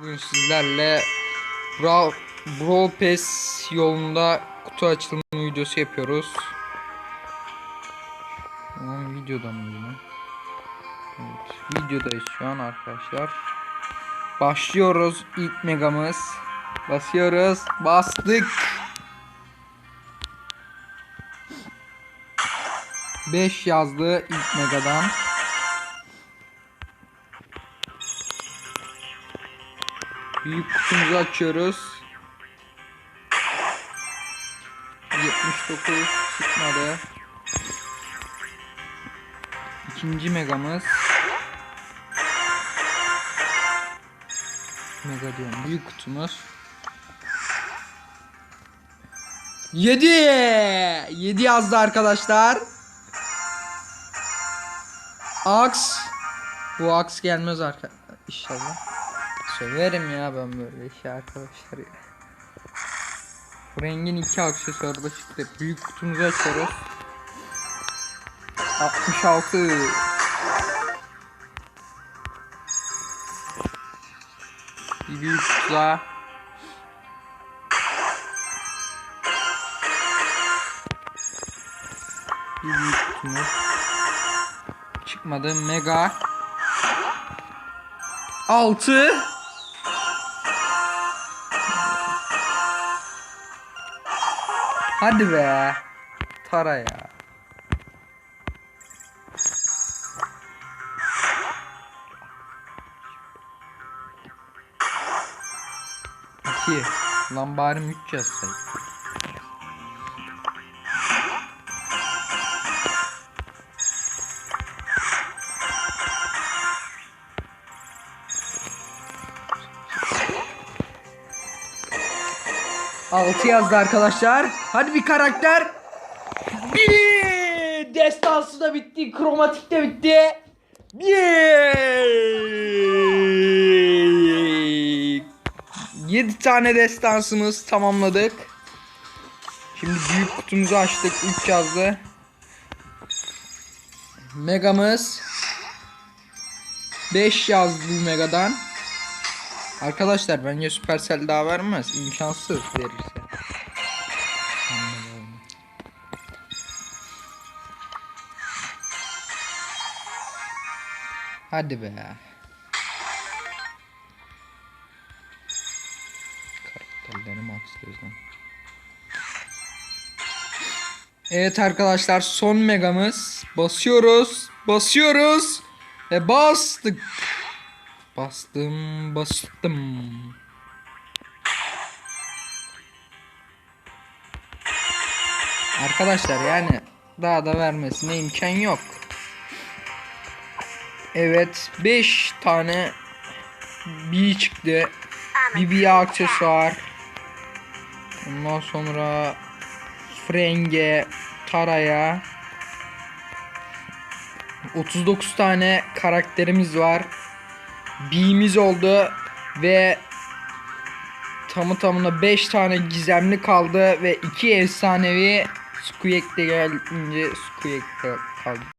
Bugün sizlerle Brawl, Brawl Pass yolunda kutu açılımı videosu yapıyoruz. Tamam videoda mı yine? Evet, videodayız şu an arkadaşlar. Başlıyoruz ilk megamız. Basıyoruz. Bastık. 5 yazdı ilk megadan. Büyük kutumuzu açıyoruz. 79 çıkmadı. İkinci megamız. Mega diyorum. Büyük kutumuz. 7 7 yazdı arkadaşlar. Aks. Bu aks gelmez arka inşallah. Söverim ya ben böyle şey arkadaşlar ya. Bu rengin iki aksesuarı da çıktı. Büyük kutumuzu açıyoruz. 66 Bir büyük kutu daha. Bir büyük kutumuz. Çıkmadı. Mega. 6 Hadi be. Tara ya. İki. Lan bari üç yazsaydı. Altı yazdı arkadaşlar. Hadi bir karakter. Bir destansı da bitti. Kromatik de bitti. Bir. 7 tane destansımız tamamladık. Şimdi büyük kutumuzu açtık. 3 yazdı. Megamız 5 yazdı bu megadan. Arkadaşlar bence Supercell daha vermez. İmkansız verirse. Hadi be. Karakterleri max gözden. Evet arkadaşlar son megamız. Basıyoruz. Basıyoruz. Ve bastık. Bastım bastım. Arkadaşlar yani daha da vermesine imkan yok. Evet 5 tane B çıktı. BB aksesuar. Ondan sonra Frenge, Tara'ya 39 tane karakterimiz var. B'miz oldu ve tamı tamına 5 tane gizemli kaldı ve 2 efsanevi Squeak de gelince Squeak de kaldı.